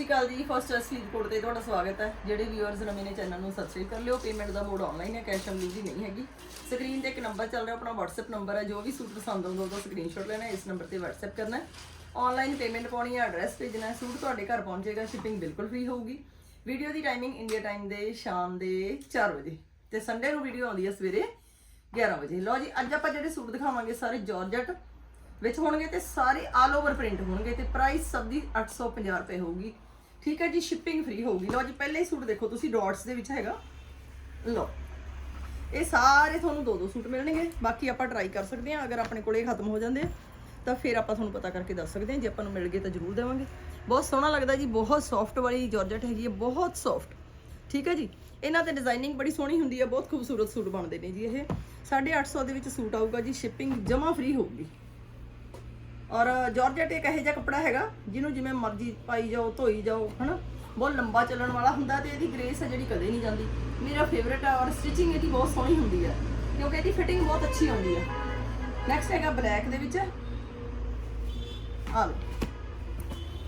ਸ਼੍ਰੀ ਅਕਾਲ ਜੀ first S Faridkot ਤੇ ਤੁਹਾਡਾ ਸਵਾਗਤ ਹੈ। ਜਿਹੜੇ ਵਿਊਅਰਸ ਨਵੇਂ ਨੇ ਚੈਨਲ ਨੂੰ ਸਬਸਕ੍ਰਾਈਬ ਕਰ ਲਿਓ। ਪੇਮੈਂਟ ਦਾ ਮੋਡ ਆਨਲਾਈਨ ਹੈ ਕੈਸ਼ ਔਨ ਡਿਲੀਵਰੀ ਨਹੀਂ ਹੈਗੀ। ਸਕਰੀਨ ਤੇ ਇੱਕ ਨੰਬਰ ਚੱਲ ਰਿਹਾ, ਆਪਣਾ WhatsApp ਨੰਬਰ ਹੈ, ਜੋ ਵੀ ਸੂਟ ਪਸੰਦ ਆਉਂਦਾ ਉਹਦਾ ਸਕਰੀਨਸ਼ਾਟ ਲੈਣਾ ਇਸ ਨੰਬਰ ਤੇ WhatsApp ਕਰਨਾ ਹੈ। ਆਨਲਾਈਨ ਪੇਮੈਂਟ ਪਾਉਣੀ ਹੈ ਐਡਰੈਸ ਭੇਜਣਾ ਹੈ, ਸੂਟ ਤੁਹਾਡੇ ਘਰ ਪਹੁੰਚੇਗਾ ਸ਼ਿਪਿੰਗ ਬਿਲਕੁਲ ਫ੍ਰੀ ਹੋਊਗੀ। ਵੀਡੀਓ ਦੀ ਟਾਈਮਿੰਗ ਇੰਡੀਆ ਟਾਈਮ ਦੇ ਸ਼ਾਮ ਦੇ 4 ਵਜੇ ਤੇ ਸੰਡੇ ਨੂੰ ਵੀਡੀਓ ਆਉਂਦੀ ਹੈ ਸਵੇਰੇ 11 ਵਜੇ। ਲਓ ਜੀ, ਅੱਜ ਆਪਾਂ ਜਿਹੜੇ ਸੂਟ ਦਿਖਾਵਾਂਗੇ ਸਾਰੇ ਜਾਰਜਟ ਵਿੱਚ ਹੋਣਗੇ ਤੇ ਸਾਰੇ ਆਲ ਓਵਰ ਪ੍ਰਿੰਟ ਹੋਣਗੇ ਤੇ ਪ੍ਰਾਈਸ ਸਭ ਦੀ 850 ਰੁਪਏ ਹੋਊਗੀ। ਠੀਕ ਹੈ ਜੀ ਸ਼ਿਪਿੰਗ ਫ੍ਰੀ ਹੋਊਗੀ। ਲਓ ਜੀ, ਪਹਿਲੇ ਹੀ ਸੂਟ ਦੇਖੋ, ਤੁਸੀਂ ਡਾਟਸ ਦੇ ਵਿੱਚ ਹੈਗਾ। ਲਓ, ਇਹ ਸਾਰੇ ਤੁਹਾਨੂੰ ਦੋ ਦੋ ਸੂਟ ਮਿਲਣਗੇ। ਬਾਕੀ ਆਪਾਂ ਟਰਾਈ ਕਰ ਸਕਦੇ ਹਾਂ, ਅਗਰ ਆਪਣੇ ਕੋਲੇ ਖਤਮ ਹੋ ਜਾਂਦੇ ਤਾਂ ਫਿਰ ਆਪਾਂ ਤੁਹਾਨੂੰ ਪਤਾ ਕਰਕੇ ਦੱਸ ਸਕਦੇ ਹਾਂ। ਜੇ ਆਪਾਂ ਨੂੰ ਮਿਲ ਗਏ ਤਾਂ ਜ਼ਰੂਰ ਦੇਵਾਂਗੇ। ਬਹੁਤ ਸੋਹਣਾ ਲੱਗਦਾ ਜੀ, ਬਹੁਤ ਸੌਫਟ ਵਾਲੀ ਜਾਰਜਟ ਹੈਗੀ ਹੈ, ਬਹੁਤ ਸੌਫਟ ਠੀਕ ਹੈ ਜੀ? ਇਹਨਾਂ ਤੇ ਡਿਜ਼ਾਈਨਿੰਗ ਬੜੀ ਸੋਹਣੀ ਹੁੰਦੀ ਹੈ, ਬਹੁਤ ਖੂਬਸੂਰਤ ਸੂਟ ਬਣਦੇ ਨੇ ਜੀ ਇਹ। 850 ਦੇ ਵਿੱਚ ਸੂਟ ਆਊਗਾ ਜੀ ਸ਼ਿਪਿੰਗ ਜਮਾ ਫ੍ਰੀ ਹੋਊਗੀ। ਔਰ ਜਾਰਜਟ ਇੱਕ ਇਹੋ ਜਿਹਾ ਕੱਪੜਾ ਹੈਗਾ, ਜਿਹਨੂੰ ਜਿਵੇਂ ਮਰਜ਼ੀ ਪਾਈ ਜਾਓ, ਧੋਈ ਜਾਓ, ਹਨਾ? ਬਹੁਤ ਲੰਬਾ ਚੱਲਣ ਵਾਲਾ ਹੁੰਦਾ ਤੇ ਇਹਦੀ ਗ੍ਰੇਸ ਹੈ ਜਿਹੜੀ ਕਦੇ ਨਹੀਂ ਜਾਂਦੀ। ਮੇਰਾ ਫੇਵਰੇਟ ਹੈ ਔਰ ਸਟਿਚਿੰਗ ਇਹਦੀ ਬਹੁਤ ਸੋਹਣੀ ਹੁੰਦੀ ਹੈ ਕਿਉਂਕਿ ਇਹਦੀ ਫਿਟਿੰਗ ਬਹੁਤ ਅੱਛੀ ਆਉਂਦੀ ਹੈ ਨੈਕਸਟ ਹੈਗਾ ਬਲੈਕ ਦੇ ਵਿੱਚ। ਆ ਲਓ।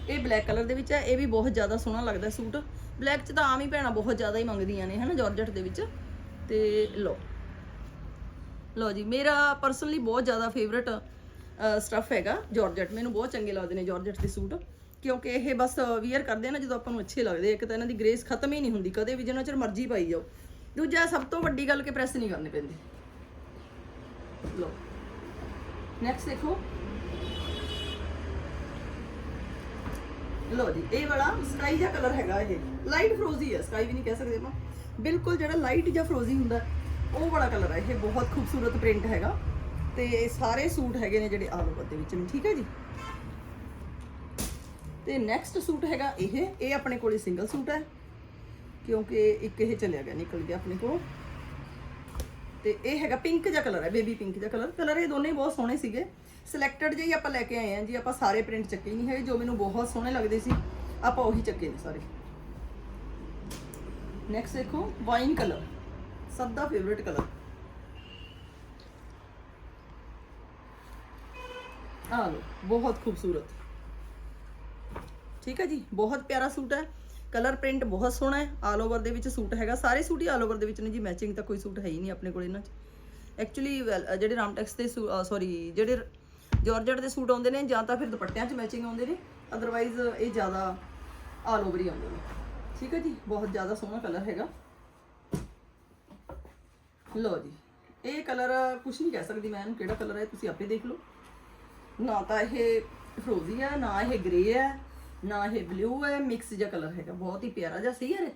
ਇਹ ਬਲੈਕ ਕਲਰ ਦੇ ਵਿੱਚ ਹੈ ਇਹ ਵੀ ਬਹੁਤ ਜ਼ਿਆਦਾ ਸੋਹਣਾ ਲੱਗਦਾ ਸੂਟ। ਬਲੈਕ 'ਚ ਤਾਂ ਆਮ ਹੀ ਭੈਣਾਂ ਬਹੁਤ ਜ਼ਿਆਦਾ ਹੀ ਮੰਗਦੀਆਂ ਨੇ, ਹਨਾ ਜਾਰਜਟ ਦੇ ਵਿੱਚ। ਤੇ ਲਓ। ਲਓ ਜੀ, ਮੇਰਾ ਪਰਸਨਲੀ ਬਹੁਤ ਜ਼ਿਆਦਾ ਫੇਵਰਟ ਸਟਫ ਹੈਗਾ ਜਾਰਜਟ ਮੈਨੂੰ ਬਹੁਤ ਚੰਗੇ ਲੱਗਦੇ ਨੇ ਜਾਰਜਟ ਦੇ ਸੂਟ। ਕਿਉਂਕਿ ਇਹ ਬਸ ਵੀਅਰ ਕਰਦੇ ਆ ਨਾ, ਜਦੋਂ ਆਪਾਂ ਨੂੰ ਅੱਛੇ ਲੱਗਦੇ ਇੱਕ ਤਾਂ ਇਹਨਾਂ ਦੀ ਗ੍ਰੇਸ ਖਤਮ ਹੀ ਨਹੀਂ ਹੁੰਦੀ, ਕਦੇ ਵੀ ਜਿੰਨਾ ਚਿਰ ਮਰਜ਼ੀ ਪਾਈ ਜਾਓ। ਦੂਜਾ, ਸਭ ਤੋਂ ਵੱਡੀ ਗੱਲ ਕਿ ਪ੍ਰੈਸ ਨਹੀਂ ਕਰਨੀ ਪੈਂਦੀ। ਲਓ। ਨੈਕਸਟ ਦੇਖੋ। ਲੋ ਜੀ, ਇਹ ਵਾਲਾ ਸਕਾਈ ਜਿਹਾ ਕਲਰ ਹੈਗਾ ਇਹ। ਲਾਈਟ ਫਰੋਜ਼ੀ ਹੈ ਸਕਾਈ ਵੀ ਨਹੀਂ ਕਹਿ ਸਕਦੇ ਆਪਾਂ। ਬਿਲਕੁਲ ਜਿਹੜਾ ਲਾਈਟ ਜਾਂ ਫਰੋਜ਼ੀ ਹੁੰਦਾ, ਉਹ ਵਾਲਾ ਕਲਰ ਹੈ ਇਹ ਬਹੁਤ ਖੂਬਸੂਰਤ ਪ੍ਰਿੰਟ ਹੈਗਾ। ਤੇ ਇਹ ਸਾਰੇ ਸੂਟ ਹੈਗੇ ਨੇ ਜਿਹੜੇ ਆਲ ਦੇ ਵਿੱਚ ਨੇ, ਠੀਕ ਹੈ ਜੀ? ਤੇ ਨੈਕਸਟ ਸੂਟ ਹੈਗਾ ਇਹ ਇਹ ਆਪਣੇ ਕੋਲੇ ਸਿੰਗਲ ਸੂਟ ਹੈ, ਕਿਉਂਕਿ ਇੱਕ ਇਹ ਚੱਲਿਆ ਗਿਆ, ਨਿਕਲ ਗਿਆ ਆਪਣੇ ਕੋਲ। ਤੇ ਇਹ ਹੈਗਾ ਪਿੰਕ ਜਿਹਾ ਕਲਰ ਹੈ ਬੇਬੀ ਪਿੰਕ ਜਿਹਾ ਕਲਰ ਕਲਰ ਇਹ ਦੋਨੇ ਬਹੁਤ ਸੋਹਣੇ ਸੀਗੇ। ਸਿਲੈਕਟਡ ਜਿਹੀ ਆਪਾਂ ਲੈ ਕੇ ਆਏ ਆ ਜੀ, ਆਪਾਂ ਸਾਰੇ ਪ੍ਰਿੰਟ ਚੱਕੇ ਨਹੀਂ ਹੈਗੇ, ਜੋ ਮੈਨੂੰ ਬਹੁਤ ਸੋਹਣੇ ਲੱਗਦੇ ਸੀ, ਆਪਾਂ ਉਹੀ ਚੱਕੇ ਨੇ ਸਾਰੇ। ਨੈਕਸਟ ਦੇਖੋ ਵਾਈਨ ਕਲਰ ਸਭ ਦਾ ਫੇਵਰਿਟ ਕਲਰ ਆ ਲੋ ਬਹੁਤ ਖੂਬਸੂਰਤ। ਠੀਕ ਹੈ ਜੀ, ਬਹੁਤ ਪਿਆਰਾ ਸੂਟ ਹੈ। ਕਲਰ ਪ੍ਰਿੰਟ ਬਹੁਤ ਸੋਹਣਾ ਹੈ ਆਲ ਓਵਰ ਦੇ ਵਿੱਚ ਸੂਟ ਹੈਗਾ। ਸਾਰੇ ਸੂਟ ਹੀ ਆਲ ਓਵਰ ਦੇ ਵਿੱਚ ਨੇ ਜੀ ਮੈਚਿੰਗ ਤਾਂ ਕੋਈ ਸੂਟ ਹੈ ਹੀ ਨਹੀਂ ਆਪਣੇ ਕੋਲ ਇਹਨਾਂ 'ਚ। ਐਕਚੁਅਲੀ ਜਿਹੜੇ ਰਾਮਟੈਕਸ ਦੇ ਸੌਰੀ ਜਿਹੜੇ ਜਾਰਜਟ ਦੇ ਸੂਟ ਆਉਂਦੇ ਨੇ, ਜਾਂ ਤਾਂ ਫਿਰ ਦੁਪੱਟਿਆਂ 'ਚ ਮੈਚਿੰਗ ਆਉਂਦੇ ਨੇ ਅਦਰਵਾਈਜ਼ ਇਹ ਜ਼ਿਆਦਾ ਆਲ ਓਵਰ ਹੀ ਆਉਂਦੇ ਨੇ। ਠੀਕ ਹੈ ਜੀ, ਬਹੁਤ ਜ਼ਿਆਦਾ ਸੋਹਣਾ ਕਲਰ ਹੈਗਾ। ਲਓ ਜੀ, ਇਹ ਕਲਰ ਕੁਝ ਨਹੀਂ ਕਹਿ ਸਕਦੀ ਮੈਂ ਇਹਨੂੰ ਕਿਹੜਾ ਕਲਰ ਹੈ, ਤੁਸੀਂ ਆਪੇ ਦੇਖ ਲਓ। ਨਾ ਤਾਂ ਇਹ ਫਰੋਜ਼ੀ ਹੈ ਨਾ ਇਹ ਗ੍ਰੇ ਹੈ ਨਾ ਇਹ ਬਲੂ ਹੈ ਮਿਕਸ ਜਿਹਾ ਕਲਰ ਹੈਗਾ। ਬਹੁਤ ਹੀ ਪਿਆਰਾ ਜਿਹਾ ਸਹੀ ਹੈ।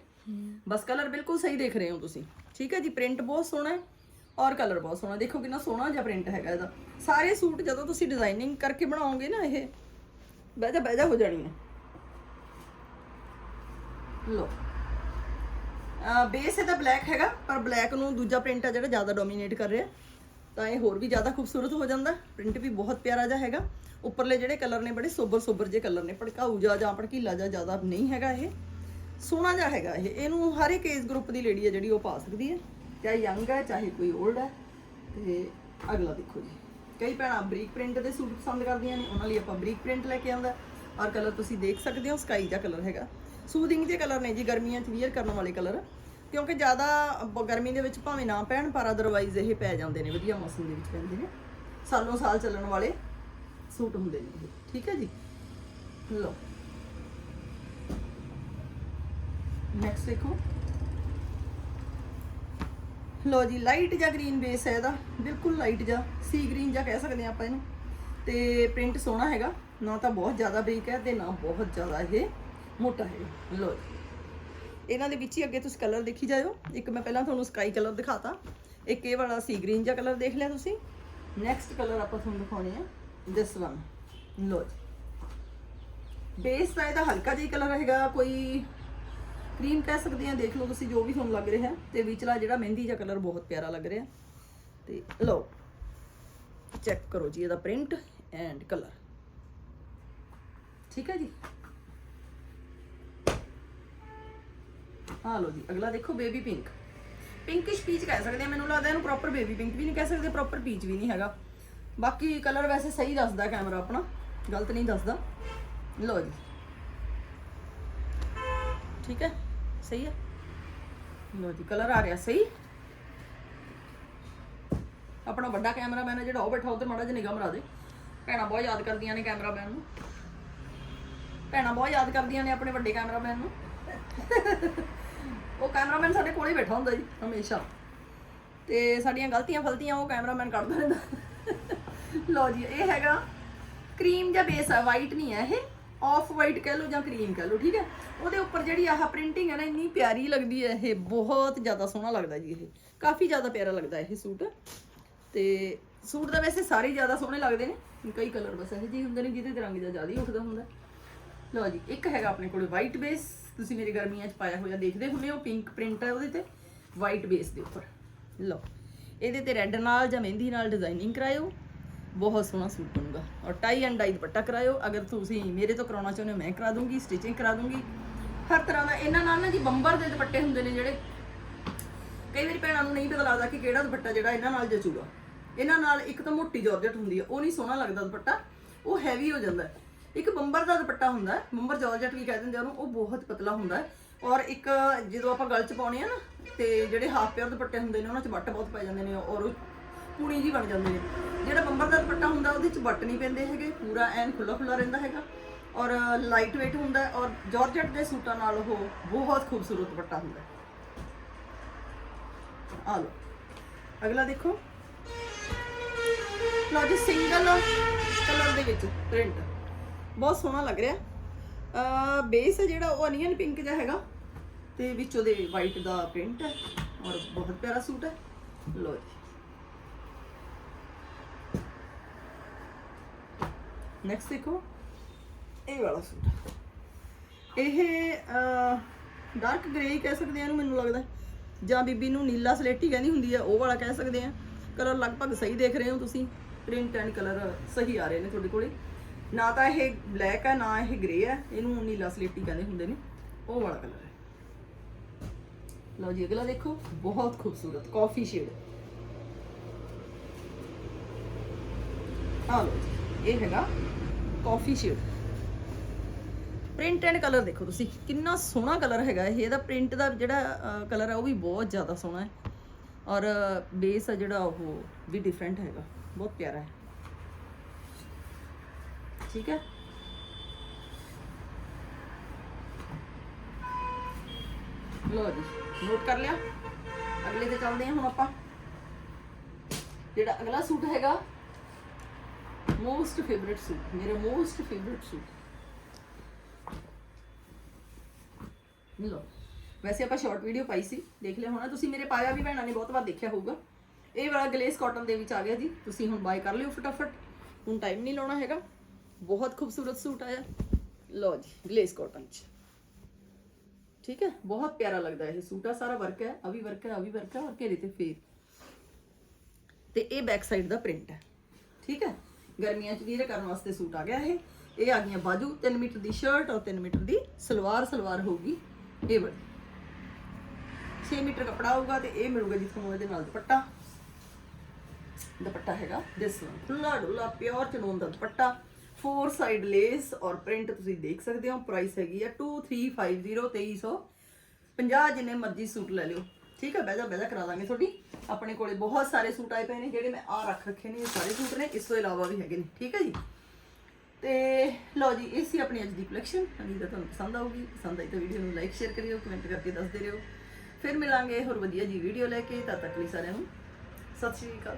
ਬਸ ਕਲਰ ਬਿਲਕੁਲ ਸਹੀ ਦੇਖ ਰਹੇ ਹੋ ਤੁਸੀਂ। ਠੀਕ ਹੈ ਜੀ ਪ੍ਰਿੰਟ ਬਹੁਤ ਸੋਹਣਾ ਹੈ ਔਰ ਕਲਰ ਬਹੁਤ ਸੋਹਣਾ। ਦੇਖੋ ਕਿੰਨਾ ਸੋਹਣਾ ਜਿਹਾ ਪ੍ਰਿੰਟ ਹੈਗਾ ਇਹਦਾ। ਸਾਰੇ ਸੂਟ ਜਦੋਂ ਤੁਸੀਂ ਡਿਜ਼ਾਈਨਿੰਗ ਕਰਕੇ ਬਣਾਓਗੇ ਨਾ ਇਹ ਬਹਿਜਾ ਬਹਿਜਾ ਹੋ ਜਾਣੀ ਹੈ ਲੋ ਬੇਸ ਇਹਦਾ ਬਲੈਕ ਹੈਗਾ ਪਰ ਬਲੈਕ ਨੂੰ ਦੂਜਾ ਪ੍ਰਿੰਟ ਆ ਜਿਹੜਾ ਜ਼ਿਆਦਾ ਡੋਮੀਨੇਟ ਕਰ ਰਿਹਾ। ਤਾਂ ਇਹ ਹੋਰ ਵੀ ਜ਼ਿਆਦਾ ਖੂਬਸੂਰਤ ਹੋ ਜਾਂਦਾ। ਪ੍ਰਿੰਟ ਵੀ ਬਹੁਤ ਪਿਆਰਾ ਜਿਹਾ ਹੈਗਾ। ਉੱਪਰਲੇ ਜਿਹੜੇ ਕਲਰ ਨੇ ਬੜੇ ਸੋਬਰ ਸੋਬਰ ਜੇ ਕਲਰ ਨੇ। ਭੜਕਾਊ ਜਾ ਜਾਂ ਭੜਕੀਲਾ ਜਾ ਜ਼ਿਆਦਾ ਨਹੀਂ ਹੈਗਾ ਇਹ। ਸੋਹਣਾ ਜਿਹਾ ਹੈਗਾ ਇਹ। ਇਹਨੂੰ ਹਰ ਇੱਕ ਏਜ ਗਰੁੱਪ ਦੀ ਲੇਡੀ ਹੈ ਜਿਹੜੀ ਉਹ ਪਾ ਸਕਦੀ ਹੈ। ਚਾਹੇ ਯੰਗ ਹੈ, ਚਾਹੇ ਕੋਈ 올ਡ ਹੈ। ਤੇ ਅਗਲਾ ਦੇਖੋ ਜੀ। ਕਈ ਭੈਣਾਂ ਬਰੀਕ ਪ੍ਰਿੰਟ ਦੇ ਸੂਟ ਪਸੰਦ ਕਰਦੀਆਂ ਨੇ। ਉਹਨਾਂ ਲਈ ਆਪਾਂ ਬਰੀਕ ਪ੍ਰਿੰਟ ਲੈ ਕੇ ਆਉਂਦਾ। ਔਰ ਕਲਰ ਤੁਸੀਂ ਦੇਖ ਸਕਦੇ ਹੋ ਸਕਾਈ ਦਾ ਕਲਰ ਹੈਗਾ। ਸੂਦਿੰਗ ਦੇ ਕਲਰ ਨੇ ਜੀ, ਗਰਮੀਆਂ 'ਚ ਵੀਅਰ ਕਰਨ ਵਾਲੇ ਕਲਰ। ਕਿਉਂਕਿ ਜ਼ਿਆਦਾ ਬ- ਗਰਮੀ ਦੇ ਵਿੱਚ ਭਾਵੇਂ ਨਾ ਪੈਣ, ਪਰ ਅਦਰਵਾਈਜ਼ ਇਹ ਪੈ ਜਾਂਦੇ ਨੇ, ਵਧੀਆ ਮੌਸਮ ਦੇ ਵਿੱਚ ਪੈਂਦੇ ਨੇ। ਸਾਲੋਂ ਸਾਲ ਚੱਲਣ ਵਾਲੇ ਸੂਟ ਹੁੰਦੇ ਨੇ ਇਹ, ਠੀਕ ਹੈ ਜੀ? ਲਓ। ਨੈਕਸਟ ਦੇਖੋ। ਲੋ ਜੀ ਲਾਈਟ ਜਾਂ ਗ੍ਰੀਨ ਬੇਸ ਹੈ ਇਹਦਾ, ਬਿਲਕੁਲ ਲਾਈਟ ਜਾਂ ਸੀ ਗ੍ਰੀਨ ਜਾਂ ਕਹਿ ਸਕਦੇ ਆ ਆਪਾਂ ਇਹਨੂੰ। ਤੇ ਪ੍ਰਿੰਟ ਸੋਹਣਾ ਹੈਗਾ, ਨਾ ਤਾਂ ਬਹੁਤ ਜ਼ਿਆਦਾ ਬਰੀਕ ਹੈ ਤੇ ਨਾ ਬਹੁਤ ਜ਼ਿਆਦਾ ਇਹ ਮੋਟਾ ਹੈ। ਲੋ ਜੀ। ਇਹਨਾਂ ਦੇ ਵਿੱਚ ਹੀ ਅੱਗੇ ਤੁਸੀਂ ਕਲਰ ਦੇਖੀ ਜਾਇਓ। ਇੱਕ ਮੈਂ ਪਹਿਲਾਂ ਤੁਹਾਨੂੰ ਸਕਾਈ ਕਲਰ ਦਿਖਾਤਾ। ਇੱਕ ਇਹ ਵਾਲਾ ਸੀ ਗ੍ਰੀਨ ਜਿਹਾ ਕਲਰ ਦੇਖ ਲਿਆ ਤੁਸੀਂ। ਨੈਕਸਟ ਕਲਰ ਆਪਾਂ ਤੁਹਾਨੂੰ ਦਿਖਾਉਣੇ ਆ। ਦਿਸ ਵਨ ਲੋ ਜੀ। ਬੇਸ ਦਾ ਇਹਦਾ ਹਲਕਾ ਜਿਹਾ ਕਲਰ ਹੈਗਾ। ਕੋਈ ਕਰੀਮ ਕਹਿ ਸਕਦੇ ਆ। ਦੇਖ ਲਓ ਤੁਸੀਂ ਜੋ ਵੀ ਤੁਹਾਨੂੰ ਲੱਗ ਰਿਹਾ। ਤੇ ਵਿਚਲਾ ਜਿਹੜਾ ਮਹਿੰਦੀ ਜਿਹਾ ਕਲਰ ਬਹੁਤ ਪਿਆਰਾ ਲੱਗ ਰਿਹਾ। ਤੇ ਲਓ। ਚੈੱਕ ਕਰੋ ਜੀ ਇਹਦਾ ਪ੍ਰਿੰਟ ਐਂਡ ਕਲਰ ਠੀਕ ਹੈ ਜੀ? ਆ ਲਓ ਜੀ, ਅਗਲਾ ਦੇਖੋ ਬੇਬੀ ਪਿੰਕ ਪਿੰਕਿਸ਼ ਪੀਚ ਕਹਿ ਸਕਦੇ ਆ, ਮੈਨੂੰ ਲੱਗਦਾ ਇਹਨੂੰ ਪ੍ਰੋਪਰ ਬੇਬੀ ਪਿੰਕ ਵੀ ਨਹੀਂ ਕਹਿ ਸਕਦੇ ਪ੍ਰੋਪਰ ਪੀਚ ਵੀ ਨਹੀਂ ਹੈਗਾ। ਬਾਕੀ ਕਲਰ ਵੈਸੇ ਸਹੀ ਦੱਸਦਾ ਕੈਮਰਾ ਆਪਣਾ, ਗਲਤ ਨਹੀਂ ਦੱਸਦਾ। ਲਓ ਜੀ। ਠੀਕ ਹੈ? ਸਹੀ ਹੈ? ਲਓ ਜੀ ਕਲਰ ਆ ਰਿਹਾ ਸਹੀ। ਆਪਣਾ ਵੱਡਾ ਕੈਮਰਾਮੈਨ ਹੈ ਜਿਹੜਾ, ਉਹ ਬੈਠਾ ਉੱਤੇ ਮਾੜਾ ਜਿਹਾ ਨਿਗਾਹ ਮਰਾ ਦੇ। ਭੈਣਾਂ ਬਹੁਤ ਯਾਦ ਕਰਦੀਆਂ ਨੇ ਕੈਮਰਾਮੈਨ ਨੂੰ। ਭੈਣਾਂ ਬਹੁਤ ਯਾਦ ਕਰਦੀਆਂ ਨੇ ਆਪਣੇ ਵੱਡੇ ਕੈਮਰਾਮੈਨ ਨੂੰ। ਉਹ ਕੈਮਰਾਮੈਨ ਸਾਡੇ ਕੋਲ ਹੀ ਬੈਠਾ ਹੁੰਦਾ ਜੀ, ਹਮੇਸ਼ਾ। ਤੇ ਸਾਡੀਆਂ ਗਲਤੀਆਂ ਫਲਤੀਆਂ ਉਹ ਕੈਮਰਾਮੈਨ ਕੱਢਦਾ ਰਹਿੰਦਾ। ਲਓ ਜੀ, ਇਹ ਹੈਗਾ ਕਰੀਮ ਜਾਂ ਬੇਸ ਹੈ ਵਾਈਟ ਨਹੀਂ ਹੈ ਇਹ। ਆਫ ਵਾਈਟ ਕਹਿ ਲਓ ਜਾਂ ਕਰੀਮ ਕਹਿ ਲਓ, ਠੀਕ ਹੈ? ਉਹਦੇ ਉੱਪਰ ਜਿਹੜੀ ਆਹ ਪ੍ਰਿੰਟਿੰਗ ਹੈ ਨਾ, ਇੰਨੀ ਪਿਆਰੀ ਲੱਗਦੀ ਹੈ ਇਹ, ਬਹੁਤ ਜ਼ਿਆਦਾ ਸੋਹਣਾ ਲੱਗਦਾ ਜੀ ਇਹ। ਕਾਫੀ ਜ਼ਿਆਦਾ ਪਿਆਰਾ ਲੱਗਦਾ ਇਹ ਸੂਟ। ਤੇ ਸੂਟ ਤਾਂ ਵੈਸੇ ਸਾਰੇ ਜ਼ਿਆਦਾ ਸੋਹਣੇ ਲੱਗਦੇ ਨੇ, ਕਈ ਕਲਰ ਬਸ ਇਹੋ ਜਿਹੇ ਹੁੰਦੇ ਨੇ ਜਿਹਦੇ ਤੇ ਰੰਗ ਜਿਹਾ ਜ਼ਿਆਦਾ ਹੀ ਉੱਠਦਾ ਹੁੰਦਾ। ਲਓ ਜੀ, ਇੱਕ ਹੈਗਾ ਆਪਣੇ ਕੋਲ ਵਾਈਟ ਬੇਸ ਤੁਸੀਂ ਮੇਰੇ ਗਰਮੀਆਂ 'ਚ ਪਾਇਆ ਹੋਇਆ ਦੇਖਦੇ ਹੁੰਦੇ ਹੋ ਪਿੰਕ ਪ੍ਰਿੰਟ ਹੈ ਉਹਦੇ ਤੇ ਵਾਈਟ ਬੇਸ ਦੇ ਉੱਪਰ। ਲਓ, ਇਹਦੇ ਤੇ ਰੈੱਡ ਨਾਲ ਜਾਂ ਮਹਿੰਦੀ ਨਾਲ ਡਿਜ਼ਾਈਨਿੰਗ ਕਰਾਇਓ, ਬਹੁਤ ਸੋਹਣਾ ਸੂਟ ਬਣੂਗਾ। ਔਰ ਟਾਈ ਐਂਡ ਡਾਈ ਦੁਪੱਟਾ ਕਰਾਇਓ, ਅਗਰ ਤੁਸੀਂ ਮੇਰੇ ਤੋਂ ਕਰਾਉਣਾ ਚਾਹੁੰਦੇ ਹੋ, ਮੈਂ ਕਰਾ ਦੂੰਗੀ ਸਟਿਚਿੰਗ ਕਰਾ ਦੂੰਗੀ। ਹਰ ਤਰ੍ਹਾਂ ਦਾ, ਇਹਨਾਂ ਨਾਲ ਨਾ ਜੀ ਬੰਬਰ ਦੇ ਦੁਪੱਟੇ ਹੁੰਦੇ ਨੇ ਜਿਹੜੇ, ਕਈ ਵਾਰੀ ਭੈਣਾਂ ਨੂੰ ਨਹੀਂ ਪਤਾ ਲੱਗਦਾ ਕਿ ਕਿਹੜਾ ਦੁਪੱਟਾ ਜਿਹੜਾ ਇਹਨਾਂ ਨਾਲ ਜਚੂਗਾ। ਇਹਨਾਂ ਨਾਲ ਇੱਕ ਤਾਂ ਮੋਟੀ ਜਾਰਜਟ ਹੁੰਦੀ ਹੈ ਉਹ ਨਹੀਂ ਸੋਹਣਾ ਲੱਗਦਾ ਦੁਪੱਟਾ, ਉਹ ਹੈਵੀ ਹੋ ਜਾਂਦਾ। ਇੱਕ ਬੰਬਰ ਦਾ ਦੁਪੱਟਾ ਹੁੰਦਾ ਬੰਬਰ ਜਾਰਜਟ ਵੀ ਕਹਿ ਦਿੰਦੇ ਉਹਨੂੰ, ਉਹ ਬਹੁਤ ਪਤਲਾ ਹੁੰਦਾ ਔਰ ਇੱਕ ਜਦੋਂ ਆਪਾਂ ਗਲ ਚ ਪਾਉਣੇ ਆ ਨਾ, ਤੇ ਜਿਹੜੇ ਹਾਫ ਪੇਅਰ ਦੁਪੱਟੇ ਹੁੰਦੇ ਨੇ, ਉਹਨਾਂ ਚ ਵੱਟ ਬਹੁਤ ਪੈ ਜਾਂਦੇ ਨੇ ਔਰ ਉਹ ਪੂਣੀ ਜੀ ਬਣ ਜਾਂਦੇ ਨੇ। ਜਿਹੜਾ ਬੰਬਰ ਦਾ ਦੁਪੱਟਾ ਹੁੰਦਾ, ਉਹਦੇ ਚ ਵੱਟ ਨਹੀਂ ਪੈਂਦੇ ਹੈਗੇ, ਪੂਰਾ ਐਨ ਖੁੱਲਾ ਖੁੱਲਾ ਰਹਿੰਦਾ ਹੈਗਾ। ਔਰ ਲਾਈਟ weight ਹੁੰਦਾ ਔਰ ਜਾਰਜਟ ਦੇ ਸੂਟਾਂ ਨਾਲ ਉਹ ਬਹੁਤ ਖੂਬਸੂਰਤ ਦੁਪੱਟਾ ਹੁੰਦਾ ਹੈ। ਆ ਲਓ, ਅਗਲਾ ਦੇਖੋ। ਲਓ ਜੀ ਸਿੰਗਲ ਕਲਰ ਦੇ ਵਿੱਚ ਪ੍ਰਿੰਟ ਬਹੁਤ ਸੋਹਣਾ ਲੱਗ ਰਿਹਾ। ਅ ਬੇਸ ਹੈ ਜਿਹੜਾ, ਉਹ ਅਨੀਅਨ ਪਿੰਕ ਜਿਹਾ ਹੈਗਾ। ਤੇ ਵਿੱਚ ਉਹਦੇ ਵਾਈਟ ਦਾ ਪ੍ਰਿੰਟ ਹੈ ਔਰ ਬਹੁਤ ਪਿਆਰਾ ਸੂਟ ਹੈ। ਲੋ ਜੀ। ਨੈਕਸਟ ਦੇਖੋ। ਇਹ ਵਾਲਾ ਸੂਟ ਇਹ ਡਾਰਕ ਗ੍ਰੇ ਹੀ ਕਹਿ ਸਕਦੇ ਆ ਇਹਨੂੰ ਮੈਨੂੰ ਲੱਗਦਾ। ਜਾਂ ਬੀਬੀ ਨੂੰ ਨੀਲਾ ਸਲੇਟੀ ਕਹਿੰਦੀ ਹੁੰਦੀ ਆ, ਉਹ ਵਾਲਾ ਕਹਿ ਸਕਦੇ ਆ। ਕਲਰ ਲਗਭਗ ਸਹੀ ਦੇਖ ਰਹੇ ਹੋ ਤੁਸੀਂ। ਪ੍ਰਿੰਟ ਐਂਡ ਕਲਰ ਸਹੀ ਆ ਰਹੇ ਨੇ ਤੁਹਾਡੇ ਕੋਲੇ। ਨਾ ਤਾਂ ਇਹ ਬਲੈਕ ਹੈ ਨਾ ਇਹ ਗ੍ਰੇ ਹੈ ਇਹਨੂੰ ਨੀਲਾ ਸਲੇਟੀ ਕਹਿੰਦੇ ਹੁੰਦੇ ਨੇ। ਉਹ ਵਾਲਾ ਕਲਰ ਹੈ। ਲਓ ਜੀ, ਅਗਲਾ ਦੇਖੋ। ਬਹੁਤ ਖੂਬਸੂਰਤ ਕਾਫੀ ਸ਼ੇਡ ਆ ਲਓ ਜੀ, ਇਹ ਹੈਗਾ ਕਾਫੀ ਸ਼ੇਡ ਪ੍ਰਿੰਟ ਐਂਡ ਕਲਰ ਦੇਖੋ ਤੁਸੀਂ। ਕਿੰਨਾ ਸੋਹਣਾ ਕਲਰ ਹੈਗਾ ਇਹ। ਇਹਦਾ ਪ੍ਰਿੰਟ ਦਾ ਜਿਹੜਾ ਕਲਰ ਹੈ ਉਹ ਵੀ ਬਹੁਤ ਜ਼ਿਆਦਾ ਸੋਹਣਾ ਹੈ। ਔਰ ਬੇਸ ਆ ਜਿਹੜਾ ਉਹ ਵੀ ਡਿਫਰੈਂਟ ਹੈਗਾ। ਬਹੁਤ ਪਿਆਰਾ ਹੈ। ਠੀਕ ਹੈ? ਲੋ ਜੀ ਨੋਟ ਕਰ ਲਿਆ। ਅਗਲੇ ਤੇ ਚੱਲਦੇ ਹਾਂ ਹੁਣ ਆਪਾਂ। ਜਿਹੜਾ ਅਗਲਾ ਸੂਟ ਹੈਗਾ ਮੋਸਟ ਫੇਵਰਿਟ ਸੂਟ, ਮੇਰਾ ਮੋਸਟ ਫੇਵਰਿਟ ਸੂਟ। ਲੋ ਵੈਸੇ ਆਪਾਂ ਸ਼ਾਰਟ ਵੀਡੀਓ ਪਾਈ ਸੀ, ਦੇਖ ਲਿਆ ਹੋਣਾ। ਤੁਸੀਂ ਮੇਰੇ ਪਾਇਆ ਵੀ ਭੈਣਾਂ ਨੇ ਬਹੁਤ ਵਾਰ ਦੇਖਿਆ ਹੋਊਗਾ। ਇਹ ਵਾਲਾ ਗਲੇਸ ਕਾਟਨ ਦੇ ਵਿੱਚ ਆ ਗਿਆ ਜੀ। ਤੁਸੀਂ ਹੁਣ ਬਾਏ ਕਰ ਲਿਓ ਫਟਾਫਟ। ਹੁਣ ਟਾਈਮ ਨਹੀਂ ਲਾਉਣਾ ਹੈਗਾ। ਬਹੁਤ ਖੂਬਸੂਰਤ ਸੂਟ ਆਇਆ ਲਓ ਜੀ ਗਲੇਸ ਕਾਟਨ ਚ ਠੀਕ ਹੈ ਬਹੁਤ ਪਿਆਰਾ ਲੱਗਦਾ ਇਹ ਸੂਟ ਆ ਸਾਰਾ ਵਰਕ ਹੈ ਆ ਵੀ ਵਰਕ ਹੈ ਆ ਵੀ ਵਰਕ ਹੈ ਔਰ ਘੇਰੇ ਤੇ ਫੇਰ ਤੇ ਇਹ ਬੈਕ ਸਾਈਡ ਦਾ ਪ੍ਰਿੰਟ ਹੈ ਠੀਕ ਹੈ ਗਰਮੀਆਂ ਚ ਵੀਰੇ ਕਰਨ ਵਾਸਤੇ ਸੂਟ ਆ ਗਿਆ ਇਹ ਇਹ ਆ ਗਈਆਂ ਬਾਜੂ 3 ਮੀਟਰ ਦੀ ਸ਼ਰਟ ਔਰ 3 ਮੀਟਰ ਦੀ ਸਲਵਾਰ ਸਲਵਾਰ ਹੋਊਗੀ ਇਹ ਵਾਲੀ 6 ਮੀਟਰ ਕਪੜਾ ਹੋਊਗਾ ਤੇ ਇਹ ਮਿਲੂਗਾ ਜੀ ਤੁਹਾਨੂੰ ਇਹਦੇ ਨਾਲ ਦੁਪੱਟਾ ਦੁਪੱਟਾ ਹੈਗਾ ਦਿਸ ਵਨ ਖੁੱਲਾ ਡੁੱਲਾ ਪਿਓਰ ਚਨੋਨ ਦਾ ਦੁਪੱਟਾ ਫੋਰ ਸਾਈਡ ਲੇਸ ਔਰ ਪ੍ਰਿੰਟ ਤੁਸੀਂ ਦੇਖ ਸਕਦੇ ਹੋ ਪ੍ਰਾਈਸ ਹੈਗੀ ਆ 2350 2350 ਜਿੰਨੇ ਮਰਜ਼ੀ ਸੂਟ ਲੈ ਲਿਓ। ਠੀਕ ਹੈ ਬਹਿਜਾ ਬਹਿਜਾ ਕਰਾ ਦਾਂਗੇ ਤੁਹਾਡੀ। ਆਪਣੇ ਕੋਲੇ ਬਹੁਤ ਸਾਰੇ ਸੂਟ ਆਏ ਪਏ ਨੇ, ਜਿਹੜੇ ਮੈਂ ਆ ਰੱਖ ਰੱਖੇ ਨੇ, ਇਹ ਸਾਰੇ ਸੂਟ ਨੇ, ਇਸ ਤੋਂ ਇਲਾਵਾ ਵੀ ਹੈਗੇ ਨੇ। ਠੀਕ ਹੈ ਜੀ? ਤੇ ਲਓ ਜੀ, ਇਹ ਸੀ ਆਪਣੀ ਅੱਜ ਦੀ ਕਲੈਕਸ਼ਨ ਉਮੀਦ ਹੈ ਤੁਹਾਨੂੰ ਪਸੰਦ ਆਊਗੀ। ਪਸੰਦ ਆਈ ਤਾਂ ਵੀਡੀਓ ਨੂੰ ਲਾਈਕ ਸ਼ੇਅਰ ਕਰਿਓ ਕਮੈਂਟ ਕਰਕੇ ਦੱਸਦੇ ਰਹੋ। ਫਿਰ ਮਿਲਾਂਗੇ ਹੋਰ ਵਧੀਆ ਜੀ ਵੀਡੀਓ ਲੈ ਕੇ। ਤਦ ਤੱਕ ਲਈ ਸਾਰਿਆਂ ਨੂੰ, ਸਤਿ ਸ਼੍ਰੀ ਅਕਾਲ।